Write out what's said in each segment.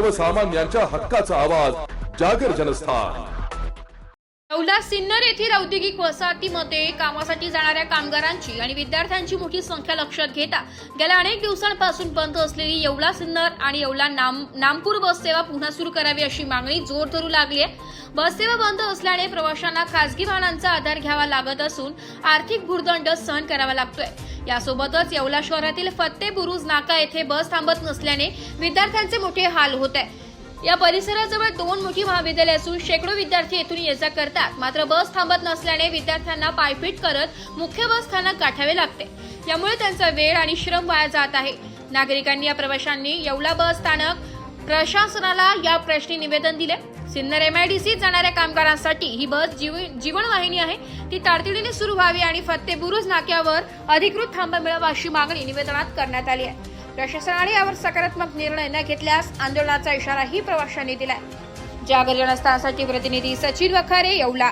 सर्वसामान्यांच्या हक्काचा आवाज जागर जनस्थान. औला सिन्नर येथील औद्योगिक वसाहतीमध्ये कामासाठी जाणाऱ्या कामगारांची आणि विद्यार्थ्यांची मोठी संख्या लक्षात घेता गेल्या अनेक दिवसांपासून बंद असलेली येवला सिन्नर आणि येवला नाम नामपूर बससेवा पुन्हा सुरू करावी अशी मागणी जोर धरू लागली आहे. बससेवा बंद असल्याने प्रवाशांना खासगी वाहनांचा आधार घ्यावा लागत असून आर्थिक भूर्दंड सहन करावा लागतोय. यासोबतच येवला शहरातील फत्ते बुरुज नाका येथे बस थांबत नसल्याने विद्यार्थ्यांचे मोठे हाल होत आहे. या परिसराजवळ दोन मोठी महाविद्यालय असून शेकडो विद्यार्थी येथून ये जा करतात. मात्र बस थांबत नसल्याने विद्यार्थ्यांना पायपीट करत मुख्य बस स्थानक गाठावे लागते. यामुळे त्यांचा वेळ आणि श्रम वाया जात आहे. नागरिकांनी या प्रवाशांनी येवला बस स्थानक प्रशासनाला या प्रश्नी निवेदन दिले. सिन्नर एम एमआयडीसीत जाणाऱ्या कामगारांसाठी ही बस जीव जीवनवाहिनी आहे. ती तातडीने सुरू व्हावी आणि फत्ते बुरुज नाक्यावर अधिकृत थांबा मिळावा अशी मागणी निवेदनात करण्यात आली आहे. प्रशासनाने यावर सकारात्मक निर्णय न घेतल्यास आंदोलनाचा इशाराही प्रवाशांनी दिलाय. जागर जनस्थानासाठी प्रतिनिधी सचिन वखारे येवला.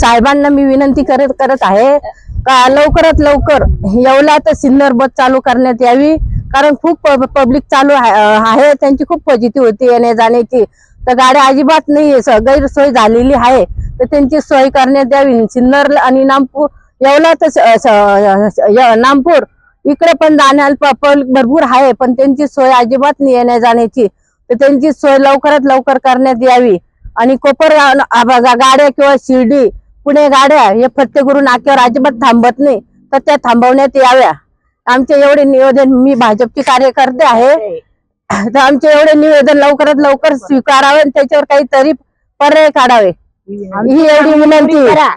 साहेबांना मी विनंती करत करत आहे का लवकरात लवकर येवला तर सिन्नर बस चालू करण्यात यावी. कारण खूप पब्लिक चालू आहे त्यांची खूप फजिती होती येण्या जाण्याची. तर गाड्या अजिबात नाही गैरसोय झालेली आहे. तर त्यांची सोय करण्यात यावी सिन्नर आणि नामपूर येवला तर नामपूर. इकडे पण जाण्याला पब्लिक भरपूर आहे पण त्यांची सोय अजिबात नाही येण्या जाण्याची. तर त्यांची सोय लवकरात लवकर करण्यात यावी आणि कोपर गाड्या किंवा शिर्डी पुणे गाड्या हे फत्तेगुरु नाक्यावर अजिबात थांबत नाही. तर त्या थांबवण्यात याव्या. आमचे एवढे निवेदन मी भाजपची कार्यकर्ते आहे. तर आमचे एवढे निवेदन लवकरात लवकर स्वीकारावे आणि त्याच्यावर काहीतरी पर्याय काढावे. ही एवढी विनंती आहे.